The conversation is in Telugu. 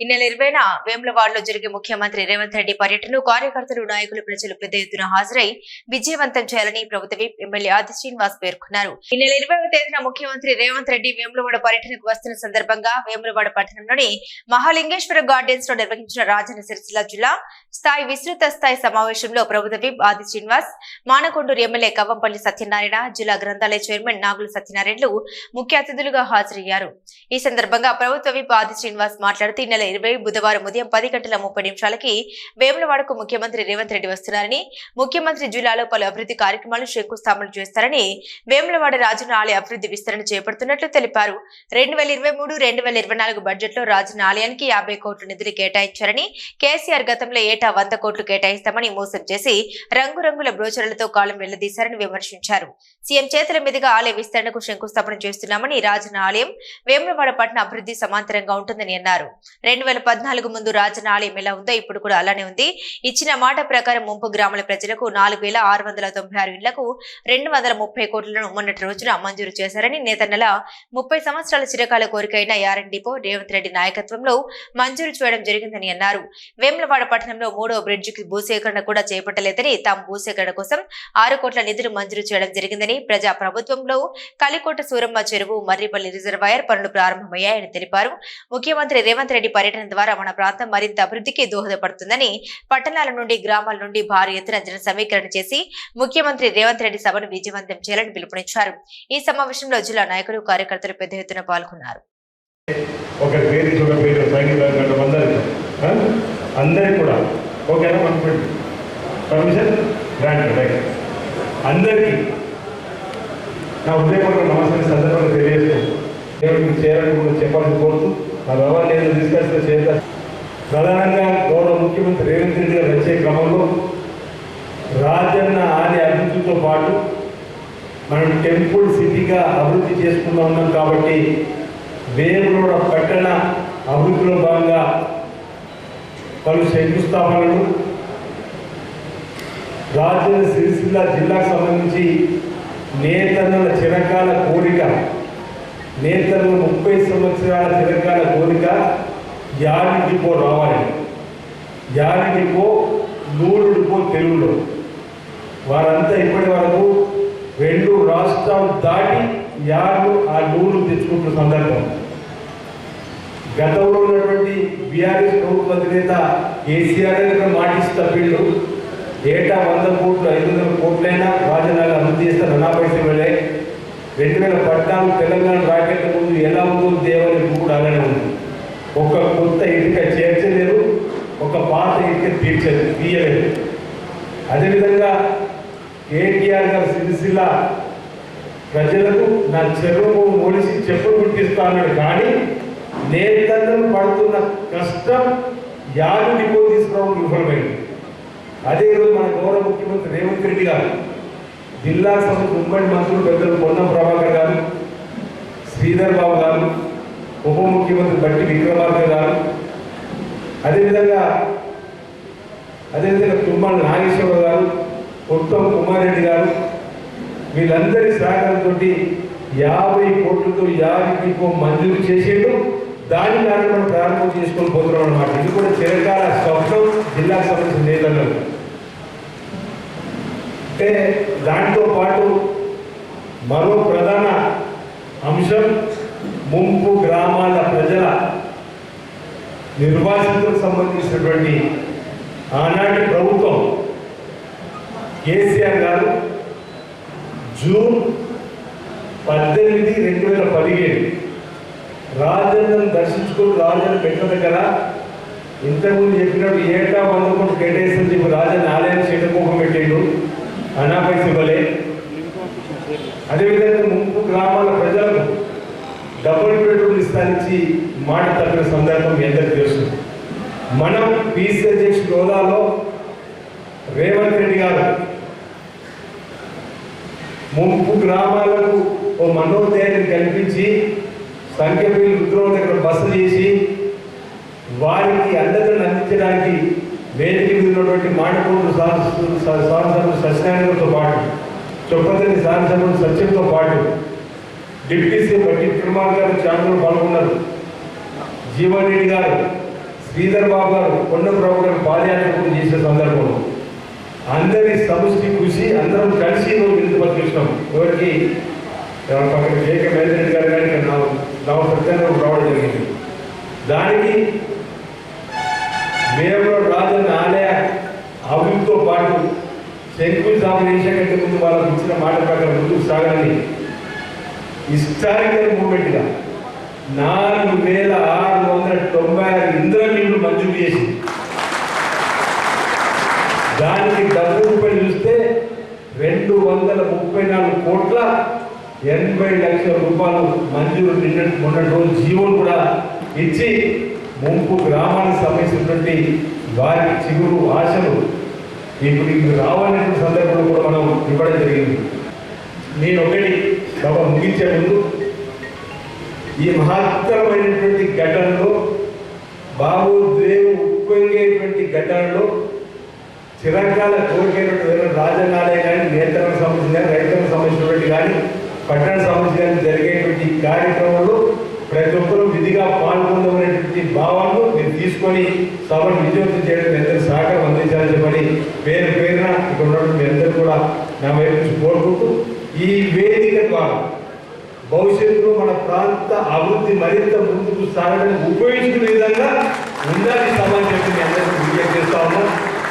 ఈ నెల ఇరవైన వేములవాడలో జరిగే ముఖ్యమంత్రి రేవంత్ రెడ్డి పర్యటనను కార్యకర్తలు నాయకులు ప్రజలు పెద్ద ఎత్తున హాజరై విజయవంతం చేయాలని ప్రభుత్వ విప్ ఎమ్మెల్యే ఆది శ్రీనివాస్ పేర్కొన్నారు. ఈ నెల ఇరవైవ తేదీన ముఖ్యమంత్రి రేవంత్ రెడ్డి వేములవాడ పర్యటనకు వస్తున్న సందర్భంగా వేములవాడ పట్టణంలోని మహాలింగేశ్వర గార్డెన్స్లో నిర్వహించిన రాజన్న సిరిసిల్ల జిల్లా స్థాయి విస్తృత స్థాయి సమావేశంలో ప్రభుత్వ విప్ ఆది శ్రీనివాస్ మానకొండూరు ఎమ్మెల్యే కవ్వంపల్లి సత్యనారాయణ జిల్లా గ్రంథాలయ చైర్మన్ నాగుల సత్యనారాయణలు ముఖ్య అతిథులుగా హాజరయ్యారు. ఈ సందర్భంగా ప్రభుత్వ విప్ ఆది శ్రీనివాస్ మాట్లాడుతూ ఈ నెల ఇరవై బుధవారం ఉదయం పది గంటల ముప్పై నిమిషాలకి వేములవాడకు ముఖ్యమంత్రి రేవంత్ రెడ్డి వస్తున్నారని ముఖ్యమంత్రి జిల్లాలో పలు అభివృద్ధి కార్యక్రమాలు శంకుస్థాపన చేస్తారని వేములవాడ రాజన్న ఆలయ అభివృద్ధి విస్తరణ చేపడుతున్నట్లు తెలిపారు. రెండు వేల ఇరవై మూడు రెండు వేల ఇరవై నాలుగు బడ్జెట్లో రాజన్న ఆలయానికి యాభై కోట్ల నిధులు కేటాయించారని కేసీఆర్ గతంలో ఏటా వంద కోట్లు కేటాయిస్తామని మోసం చేసి రంగురంగుల బ్రోచర్లతో కాలం వెళ్ళదీశారని విమర్శించారు. సీఎం చేతుల మీదుగా ఆలయ విస్తరణకు శంకుస్థాపన చేస్తున్నామని రాజన్న ఆలయం వేములవాడ పట్టణ అభివృద్ధి సమాంతరంగా ఉంటుందని అన్నారు. రెండు వేల పద్నాలుగు ముందు రాజన్న ఆలయం ఎలా ఉందో ఇప్పుడు కూడా అలానే ఉంది. ఇచ్చిన మాట ప్రకారం ముంపు గ్రామాల ప్రజలకు నాలుగు వేల ఆరు వందల తొంభై ఆరు ఇళ్ళకు రెండు వందల ముప్పై కోట్లను మొన్నటి రోజున మంజూరు చేశారని నేత నెల ముప్పై సంవత్సరాల చిరకాల కోరికైన యారన్ డిపో రేవంత్ రెడ్డి నాయకత్వంలో మంజూరు చేయడం జరిగిందని అన్నారు. వేములవాడ పట్టణంలో మూడో బ్రిడ్జికి భూసేకరణ కూడా చేపట్టలేదని తాము భూసేకరణ కోసం ఆరు కోట్ల నిధులు మంజూరు చేయడం జరిగిందని ప్రజా ప్రభుత్వంలో కలికోట సూరమ్మ చెరువు మర్రిపల్లి రిజర్వాయర్ పనులు ప్రారంభమయ్యాయని తెలిపారు. ముఖ్యమంత్రి రేవంత్ రెడ్డి పర్యటన ద్వారా మన ప్రాంతం మరింత అభివృద్ధికి దోహదపడుతుందని పట్టణాల నుండి గ్రామాల నుండి భారీ ఎత్తున జన సమీకరణ చేసి ముఖ్యమంత్రి రేవంత్ రెడ్డి సభను విజయవంతం చేయాలని పిలుపునిచ్చారు. ఈ సమావేశంలో జిల్లా నాయకులు కార్యకర్తలు పెద్ద ఎత్తున పాల్గొన్నారు. అందరికీ. నా ఉదయపూర్వక నమస్కారం సందర్భంగా తెలియజేస్తూ దేవుడికి చేయాలని చెప్పాలని కోరుతూ నా వ్యవహారం నేను తీసుకొస్తే చేస్తా ప్రధానంగా గౌరవ ముఖ్యమంత్రి రేవంత్ రెడ్డి గారు వచ్చే క్రమంలో రాజన్న ఆది అభివృద్ధితో పాటు మనం టెంపుల్ సిటీగా అభివృద్ధి చేసుకుంటూ ఉన్నాం కాబట్టి వేరులోడ పట్టణ అభివృద్ధిలో భాగంగా పలు శంకుస్థాపనలు రాజన్న సిరిసిల్ల జిల్లాకు సంబంధించి నేతన్నల చిరకాల కోరిక నేతన్న ముప్పై దాటి యారు ఆ నూరు తెచ్చుకుంటున్న సందర్భం. గతంలో ఉన్నటువంటి బీఆర్ఎస్ ప్రభుత్వ అధినేత కేసీఆర్ గారు మాటిస్తా వీళ్ళు. ఏటా వంద కోట్లు ఐదు వందల కోట్లైనా రాజధాని అభివృద్ధి చేస్తే అనా పైసలు వెళ్ళే రెండు వేల పద్నాలుగు తెలంగాణ రాకెట్ల ముందు ఎలా ఉందో దేవని కూడా అలానే ఉంది. ఒక కొత్త ఇటుక చేర్చలేరు ఒక పాత ఇటుక తీర్చలేదు తీయలేదు. అదేవిధంగా కేటీఆర్ గారు సిరిసిల్ల ప్రజలకు నా చెరువు ఒలిసి చెప్పు పుట్టిస్తాను కానీ నేతలు పడుతున్న కష్టం యారు డిపో తీసుకోవడం విఫలమైంది. అదే రోజు మన గౌరవ ముఖ్యమంత్రి రేవంత్ రెడ్డి గారు జిల్లా సంస్థ ఉమ్మడి మంత్రులు పెద్దలు పొన్నం ప్రభాకర్ గారు శ్రీధర్ బాబు గారు ఉప ముఖ్యమంత్రి బట్టి విక్రమార్క గారు అదేవిధంగా అదేవిధంగా తుమ్మల నాగేశ్వరరావు గారు ఉత్తమ్ కుమార్ రెడ్డి గారు వీళ్ళందరి సహకారంతో యాభై కోట్లతో యాభై మంజూరు చేసేయడం దాని దాన్ని మనం ప్రారంభం చేసుకొని పోతున్నాం అనమాట ఇది కూడా చిరకాల స్వప్నం జిల్లాకు సంబంధించిన నేతలు అంటే దాంతో పాటు మరో ప్రధాన అంశం ముంపు గ్రామాల ప్రజల నిర్వాసితులకు సంబంధించినటువంటి ఆనాటి ప్రభుత్వం కేసీఆర్ గారు జూన్ పద్దెనిమిది రెండు వేల పదిహేడు. రాజన్నను దర్శించుకుని రాజన్న పెట్టిన దగ్గర ఇంతకుముందు చెప్పినట్టు ఏటా వంద కేటాయిస్తుంది చెప్పి రాజన్న ఆలయం శటకోపం పెట్టిండు. అనాపైస ఇవ్వలే. అదేవిధంగా ముంపు గ్రామాల ప్రజలకు డబుల్ బెడ్రూమ్ ఇస్తానికి మాట తప్పిన సందర్భం మీ అందరికీ తెలుసు. మనం పీసీ అధ్యక్షుడు హోదాలో రేవంత్ రెడ్డి గారు ముంపు గ్రామాలకు ఓ మనోధైర్యం కల్పించి సంఖ్యపల్లి రుద్రం దగ్గర బస చేసి వారికి అందరిని అందించడానికి వేదిక మీద ఉన్నటువంటి మాటకూరు సాంసభ్యులు సత్యనారాయణతో పాటు చొప్పదని శాసనసభ్యులు సత్యంతో పాటు డిప్యూటీ సీఎం బట్టి కుమార్ గారు ఛానల్ పాల్గొన్నారు. జీవన్ రెడ్డి గారు శ్రీధర్ బాబు గారు కొండప్రభు గారు పాదయాత్ర చేసే సందర్భంలో అందరి సమిష్టి కృషి అందరం కలిసి ఈరోజు ఎవరికి? పక్కన కేక మేదరెడ్డి గారు కానీ ఇక్కడ నా నా సత్యాన్ని రావడం జరిగింది. దానికి మేము రాజన్న ఆలయ అభివృద్ధితో పాటు శంకుస్థాపన చేసే ముందు వాళ్ళకి ఇచ్చిన మాట ప్రకారం ముందుకు సాగాలని హిస్టారికల్ మూమెంట్గా నాలుగు వేల ఆరు వందల తొంభై ఆరు ఇంద్రమిల్లు మంజూరు చేసింది. దానికి డబ్బు వందల ముప్పై నాలుగు కోట్ల ఎనభై లక్షల రూపాయలు మంజూరు నిన్న మొన్నటి రోజు జీవోలు కూడా ఇచ్చి ముంపు గ్రామానికి సంబంధించినటువంటి వారి చిగురు ఆశలు ఇప్పుడు ఇప్పుడు రావాలనే సందర్భంలో కూడా మనం ఇవ్వడం జరిగింది. నేను ఒకటి సభ ముగించే ముందు ఈ మహత్తరమైనటువంటి ఘటనలో బాబు దేవు ఉప్పొంగేటువంటి ఘటనలో చిరకాల కోరికైనటువంటి రాజనాలయ కానీ నేతలకు సంబంధించి కానీ రైతులకు సంబంధించినటువంటి కానీ పట్టణ సంబంధించి కానీ జరిగేటువంటి కార్యక్రమంలో ప్రతి ఒక్కరూ విధిగా పాల్గొందనేటువంటి భావాలను మీరు తీసుకొని సభను విజయవంతం చేయడం మీ అందరూ సహకారం అందించాలని చెప్పని పేరు పేరున ఇక్కడ ఉన్నటువంటి మీ అందరూ కూడా నా వైపు నుంచి కోరుకుంటూ ఈ వేదిక ద్వారా భవిష్యత్తులో మన ప్రాంత అభివృద్ధి మరింత ముందుకు సాగడానికి ఉపయోగించుకునే విధంగా ఉండాలి సమాజం చెప్పి అందరికీ విజ్ఞప్తి చేస్తా ఉన్నాం.